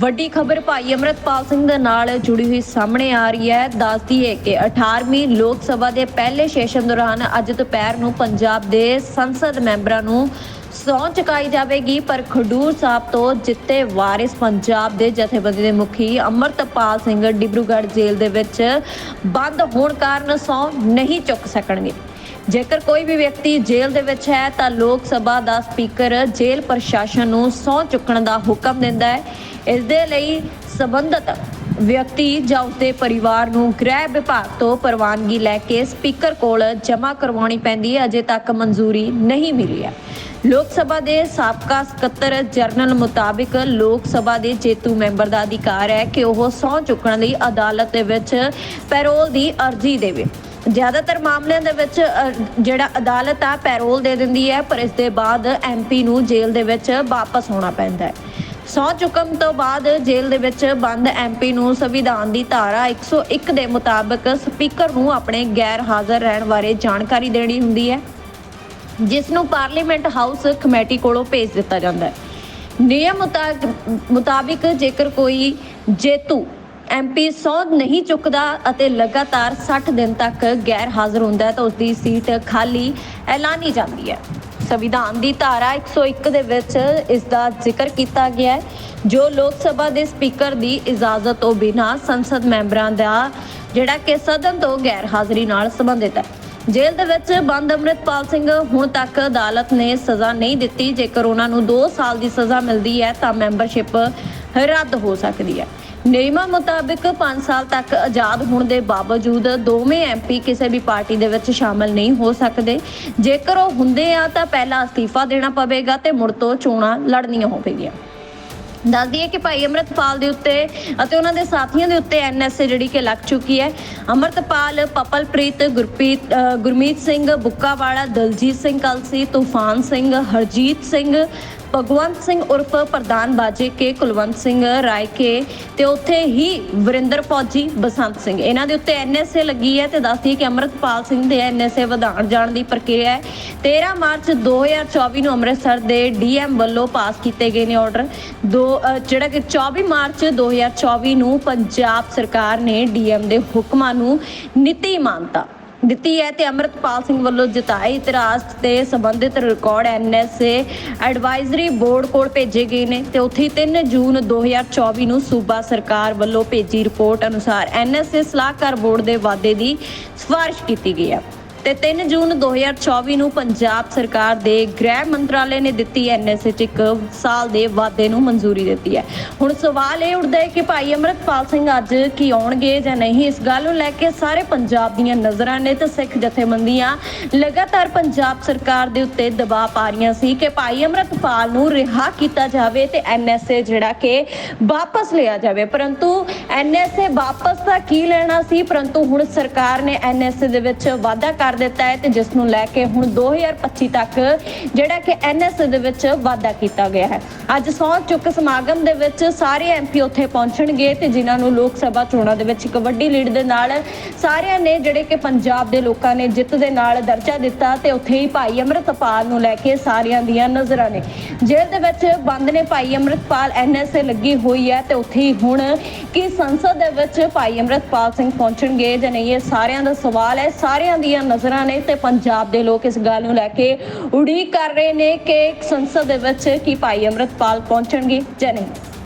ਵੱਡੀ ਖਬਰ ਭਾਈ ਅਮਰਤਪਾਲ ਸਿੰਘ ਦੇ ਨਾਲ ਜੁੜੀ ਹੋਈ ਸਾਹਮਣੇ ਆ ਰਹੀ ਹੈ। ਦੱਸਦੀ ਹੈ ਕਿ 18ਵੀਂ ਲੋਕ ਸਭਾ ਦੇ ਪਹਿਲੇ ਸੈਸ਼ਨ ਦੌਰਾਨ ਅੱਜ ਦੁਪਹਿਰ ਨੂੰ ਪੰਜਾਬ ਦੇ ਸੰਸਦ ਮੈਂਬਰਾਂ ਨੂੰ ਸਹੁੰ ਚੁਕਾਈ ਜਾਵੇਗੀ, ਪਰ ਖਡੂਰ ਸਾਹਿਬ ਤੋਂ ਜਿੱਤੇ ਵਾਰਿਸ ਪੰਜਾਬ ਦੇ ਜਥੇਬੰਦੀ ਦੇ ਮੁਖੀ ਅਮਰਤਪਾਲ ਸਿੰਘ ਡਿਬਰੂਗੜ੍ਹ ਜੇਲ੍ਹ ਦੇ ਵਿੱਚ ਬੰਦ ਹੋਣ ਕਾਰਨ ਸਹੁੰ ਨਹੀਂ ਚੁੱਕ ਸਕਣਗੇ। ਜੇਕਰ ਕੋਈ ਵੀ ਵਿਅਕਤੀ ਜੇਲ੍ਹ ਦੇ ਵਿੱਚ ਹੈ, ਤਾਂ ਲੋਕ ਸਭਾ ਦਾ ਸਪੀਕਰ ਜੇਲ੍ਹ ਪ੍ਰਸ਼ਾਸਨ ਨੂੰ ਸਹੁੰ ਚੁੱਕਣ ਦਾ ਹੁਕਮ ਦਿੰਦਾ ਹੈ। ਇਸ ਦੇ ਲਈ ਸਬੰਧਤ ਵਿਅਕਤੀ ਜਾਂ ਉਸਦੇ ਪਰਿਵਾਰ ਨੂੰ ਗ੍ਰਹਿ ਵਿਭਾਗ ਤੋਂ ਪ੍ਰਵਾਨਗੀ ਲੈ ਕੇ ਸਪੀਕਰ ਕੋਲ ਜਮ੍ਹਾਂ ਕਰਵਾਉਣੀ ਪੈਂਦੀ ਹੈ। ਅਜੇ ਤੱਕ ਮਨਜ਼ੂਰੀ ਨਹੀਂ ਮਿਲੀ ਹੈ। ਲੋਕ ਸਭਾ ਦੇ ਸਾਬਕਾ ਸਕੱਤਰ ਜਰਨਲ ਮੁਤਾਬਿਕ ਲੋਕ ਸਭਾ ਦੇ ਜੇਤੂ ਮੈਂਬਰ ਦਾ ਅਧਿਕਾਰ ਹੈ ਕਿ ਉਹ ਸਹੁੰ ਚੁੱਕਣ ਲਈ ਅਦਾਲਤ ਦੇ ਵਿੱਚ ਪੈਰੋਲ ਦੀ ਅਰਜ਼ੀ ਦੇਵੇ। ਜ਼ਿਆਦਾਤਰ ਮਾਮਲਿਆਂ ਦੇ ਵਿੱਚ ਜਿਹੜਾ ਅਦਾਲਤ ਆ, ਪੈਰੋਲ ਦੇ ਦਿੰਦੀ ਹੈ, ਪਰ ਇਸ ਦੇ ਬਾਅਦ ਐਮਪੀ ਨੂੰ ਜੇਲ੍ਹ ਦੇ ਵਿੱਚ ਵਾਪਸ ਹੋਣਾ ਪੈਂਦਾ ਹੈ। ਸਹੁੰ ਚੁੱਕਣ ਤੋਂ ਬਾਅਦ ਜੇਲ੍ਹ ਦੇ ਵਿੱਚ ਬੰਦ ਐਮਪੀ ਨੂੰ ਸੰਵਿਧਾਨ ਦੀ ਧਾਰਾ 101 ਦੇ ਮੁਤਾਬਕ ਸਪੀਕਰ ਨੂੰ ਆਪਣੇ ਗੈਰ ਹਾਜ਼ਰ ਰਹਿਣ ਬਾਰੇ ਜਾਣਕਾਰੀ ਦੇਣੀ ਹੁੰਦੀ ਹੈ, ਜਿਸ ਨੂੰ ਪਾਰਲੀਮੈਂਟ ਹਾਊਸ ਕਮੇਟੀ ਕੋਲੋਂ ਭੇਜ ਦਿੱਤਾ ਜਾਂਦਾ ਹੈ। ਨਿਯਮ ਮੁਤਾ- ਮੁਤਾਬਿਕ ਜੇਕਰ ਕੋਈ ਜੇਤੂ ਐਮਪੀ ਸਹੁੰ ਨਹੀਂ ਚੁੱਕਦਾ ਅਤੇ ਲਗਾਤਾਰ 60 ਦਿਨ ਤੱਕ ਗੈਰ ਹਾਜ਼ਰ ਹੁੰਦਾ ਹੈ ਤਾਂ ਉਸ ਦੀ ਸੀਟ ਖਾਲੀ ਐਲਾਨੀ ਜਾਂਦੀ ਹੈ। ਸੰਵਿਧਾਨ ਦੀ ਧਾਰਾ 101 ਦੇ ਵਿੱਚ ਇਸ ਦਾ ਜ਼ਿਕਰ ਕੀਤਾ ਗਿਆ ਹੈ, ਜੋ ਲੋਕ ਸਭਾ ਦੇ ਸਪੀਕਰ ਦੀ ਇਜਾਜ਼ਤ ਤੋਂ ਬਿਨਾਂ ਸੰਸਦ ਮੈਂਬਰਾਂ ਦਾ ਜਿਹੜਾ ਕਿ ਸਦਨ ਤੋਂ ਗੈਰ ਹਾਜ਼ਰੀ ਨਾਲ ਸੰਬੰਧਿਤ ਹੈ। ਜੇਲ੍ਹ ਦੇ ਵਿੱਚ ਬੰਦ ਅੰਮ੍ਰਿਤਪਾਲ ਸਿੰਘ ਹੁਣ ਤੱਕ ਅਦਾਲਤ ਨੇ ਸਜ਼ਾ ਨਹੀਂ ਦਿੱਤੀ। ਜੇਕਰ ਉਹਨਾਂ ਨੂੰ 2 ਸਾਲ ਦੀ ਸਜ਼ਾ ਮਿਲਦੀ ਹੈ ਤਾਂ ਮੈਂਬਰਸ਼ਿਪ ਰੱਦ ਹੋ ਸਕਦੀ ਹੈ। ਨਿਯਮਾਂ ਮੁਤਾਬਿਕ 5 ਸਾਲ ਤੱਕ ਆਜ਼ਾਦ ਹੋਣ ਦੇ ਬਾਵਜੂਦ ਦੋਵੇਂ ਐਮਪੀ ਕਿਸੇ ਵੀ ਪਾਰਟੀ ਦੇ ਵਿੱਚ ਸ਼ਾਮਲ ਨਹੀਂ ਹੋ ਸਕਦੇ। ਜੇਕਰ ਉਹ ਹੁੰਦੇ ਆ ਤਾਂ ਪਹਿਲਾਂ ਅਸਤੀਫਾ ਦੇਣਾ ਪਵੇਗਾ ਤੇ ਮੁੜ ਤੋਂ ਚੋਣਾਂ ਲੜਨੀਆਂ ਹੋਵੇਗੀਆਂ। ਦੱਸਦੀ ਹੈ ਕਿ ਭਾਈ ਅਮਰਤਪਾਲ ਦੇ ਉੱਤੇ ਅਤੇ ਉਹਨਾਂ ਦੇ ਸਾਥੀਆਂ ਦੇ ਉੱਤੇ ਐਨਐਸਏ ਜਿਹੜੀ ਕਿ ਲੱਗ ਚੁੱਕੀ ਹੈ। ਅਮਰਤਪਾਲ, ਪਪਲਪ੍ਰੀਤ, ਗੁਰਪ੍ਰੀਤ ਗੁਰਮੀਤ ਸਿੰਘ ਬੁੱਕਾਵਾਲਾ ਦਲਜੀਤ ਸਿੰਘ ਕਲਸੀ, ਤੂਫਾਨ ਸਿੰਘ, ਹਰਜੀਤ ਸਿੰਘ ਭਗਵੰਤ ਸਿੰਘ ਉਰਫ ਪ੍ਰਧਾਨ ਬਾਜੇ ਕੇ ਕੁਲਵੰਤ ਸਿੰਘ ਰਾਏ ਕੇ ਤੇ ਉੱਥੇ ਹੀ ਵਰਿੰਦਰ ਫੌਜੀ, ਬਸੰਤ ਸਿੰਘ। ਇਹਨਾਂ ਦੇ ਉੱਤੇ ਐਨਐਸਏ ਲੱਗੀ ਹੈ ਤੇ ਦੱਸਦੀ ਕਿ ਅਮਰਤਪਾਲ ਸਿੰਘ ਦੇ ਐਨਐਸਏ ਵਧਾਉਣ ਜਾਣ ਦੀ ਪ੍ਰਕਿਰਿਆ ਹੈ। 13 ਮਾਰਚ 2024 ਨੂੰ ਅੰਮ੍ਰਿਤਸਰ ਦੇ ਡੀਐਮ ਵੱਲੋਂ ਪਾਸ ਕੀਤੇ ਗਏ ਨੇ ਆਰਡਰ ਦੋ ਜਿਹੜਾ ਕਿ 24 ਮਾਰਚ 2024 ਨੂੰ ਪੰਜਾਬ ਸਰਕਾਰ ਨੇ ਡੀਐਮ ਦੇ ਹੁਕਮਾਂ ਨੂੰ ਨੀਤੀ ਮਾਨਤਾ ਦਿੱਤੀ ਹੈ ਤੇ ਅਮਰਤਪਾਲ ਸਿੰਘ ਵੱਲੋਂ ਜਤਾਏ ਇਤਰਾਜ਼ ਤੇ ਸੰਬੰਧਿਤ ਰਿਕਾਰਡ ਐਨਐਸਏ ਐਡਵਾਈਜ਼ਰੀ ਬੋਰਡ ਕੋਲ ਭੇਜੇ ਗਏ ਨੇ ਤੇ ਉੱਥੇ ਹੀ 3 ਜੂਨ 2024 ਨੂੰ ਸੂਬਾ ਸਰਕਾਰ ਵੱਲੋਂ ਭੇਜੀ ਰਿਪੋਰਟ ਅਨੁਸਾਰ ਐਨਐਸਏ ਸਲਾਹਕਾਰ ਬੋਰਡ ਦੇ ਵਾਅਦੇ ਦੀ ਸਿਫਾਰਿਸ਼ ਕੀਤੀ ਗਈ ਹੈ। ਤੇ 3 ਜੂਨ 2024 ਨੂੰ ਪੰਜਾਬ ਸਰਕਾਰ ਦੇ ਗ੍ਰਹਿ ਮੰਤਰਾਲੇ ਨੇ ਦਿੱਤੀ ਐਨਐਸਏ ਚ ਇੱਕ ਸਾਲ ਦੇ ਵਾਅਦੇ ਨੂੰ ਮਨਜ਼ੂਰੀ ਦਿੱਤੀ ਹੈ। ਹੁਣ ਸਵਾਲ ਇਹ ਉੱਠਦਾ ਹੈ ਕਿ ਭਾਈ ਅਮਰਤਪਾਲ ਸਿੰਘ ਅੱਜ ਕੀ ਆਉਣਗੇ ਜਾਂ ਨਹੀਂ? ਇਸ ਗੱਲ ਨੂੰ ਲੈ ਕੇ ਸਾਰੇ ਪੰਜਾਬ ਦੀਆਂ ਨਜ਼ਰਾਂ ਨੇ ਤੇ ਸਿੱਖ ਜਥੇਬੰਦੀਆਂ ਲਗਾਤਾਰ ਪੰਜਾਬ ਸਰਕਾਰ ਦੇ ਉੱਤੇ ਦਬਾਅ ਪਾ ਰਹੀਆਂ ਸੀ ਕਿ ਭਾਈ ਅਮਰਤਪਾਲ ਨੂੰ ਰਿਹਾ ਕੀਤਾ ਜਾਵੇ ਤੇ ਐਨਐਸਏ ਜਿਹੜਾ ਕਿ ਵਾਪਸ ਲਿਆ ਜਾਵੇ। ਪਰੰਤੂ ਐਨਐਸਏ ਵਾਪਸ ਤਾਂ ਕੀ ਲੈਣਾ ਸੀ? ਪਰੰਤੂ ਹੁਣ ਸਰਕਾਰ ਨੇ ਐਨਐਸਏ ਦੇ ਵਿੱਚ ਵਾਅਦਾ ਕਰ ਦਿੱਤਾ ਹੈ ਤੇ ਜਿਸ ਨੂੰ ਲੈ ਕੇ ਹੁਣ 2025 ਤੱਕ ਜਿਹੜਾ ਕਿ ਐਨਐਸਏ ਦੇ ਵਿੱਚ ਵਾਅਦਾ ਕੀਤਾ ਗਿਆ ਹੈ। ਅੱਜ ਸਹੁੰ ਚੁੱਕ ਸਮਾਗਮ ਦੇ ਵਿੱਚ ਸਾਰੇ ਐਮਪੀ ਉੱਥੇ ਪਹੁੰਚਣਗੇ ਤੇ ਜਿਨ੍ਹਾਂ ਨੂੰ ਲੋਕ ਸਭਾ ਚੋਣਾਂ ਦੇ ਵਿੱਚ ਇੱਕ ਵੱਡੀ ਲੀਡ ਦੇ ਨਾਲ ਸਾਰਿਆਂ ਨੇ ਜਿਹੜੇ ਕਿ ਪੰਜਾਬ ਦੇ ਲੋਕਾਂ ਨੇ ਜਿੱਤ ਦੇ ਨਾਲ ਦਰਜਾ ਦਿੱਤਾ ਤੇ ਉੱਥੇ ਹੀ ਭਾਈ ਅਮਰਤਪਾਲ ਨੂੰ ਲੈ ਕੇ ਸਾਰਿਆਂ ਦੀਆਂ ਨਜ਼ਰਾਂ ਨੇ। ਜੇਲ੍ਹ ਦੇ ਵਿੱਚ ਬੰਦ ਨੇ ਭਾਈ ਅਮਰਤਪਾਲ ਐਨਐਸਏ ਲੱਗੀ ਹੋਈ ਹੈ ਤੇ ਉੱਥੇ ਹੀ ਹੁਣ ਕੀ ਸੰਸਦ ਦੇ ਵਿੱਚ ਭਾਈ ਅਮਰਤਪਾਲ ਸਿੰਘ ਪਹੁੰਚਣਗੇ ਜਾਂ ਨਹੀਂ, ਇਹ ਸਾਰਿਆਂ ਦਾ ਸਵਾਲ ਹੈ, ਸਾਰਿਆਂ ਦੀਆਂ ਨਜ਼ਰਾਂ ਨੇ ਤੇ ਪੰਜਾਬ ਦੇ ਲੋਕ ਇਸ ਗੱਲ ਨੂੰ ਲੈ ਕੇ ਉਡੀਕ ਕਰ ਰਹੇ ਨੇ ਕਿ ਸੰਸਦ ਦੇ ਵਿੱਚ ਕੀ ਭਾਈ ਅਮਰਤਪਾਲ ਪਹੁੰਚਣਗੇ। ਜਾਂ ਨਹੀਂ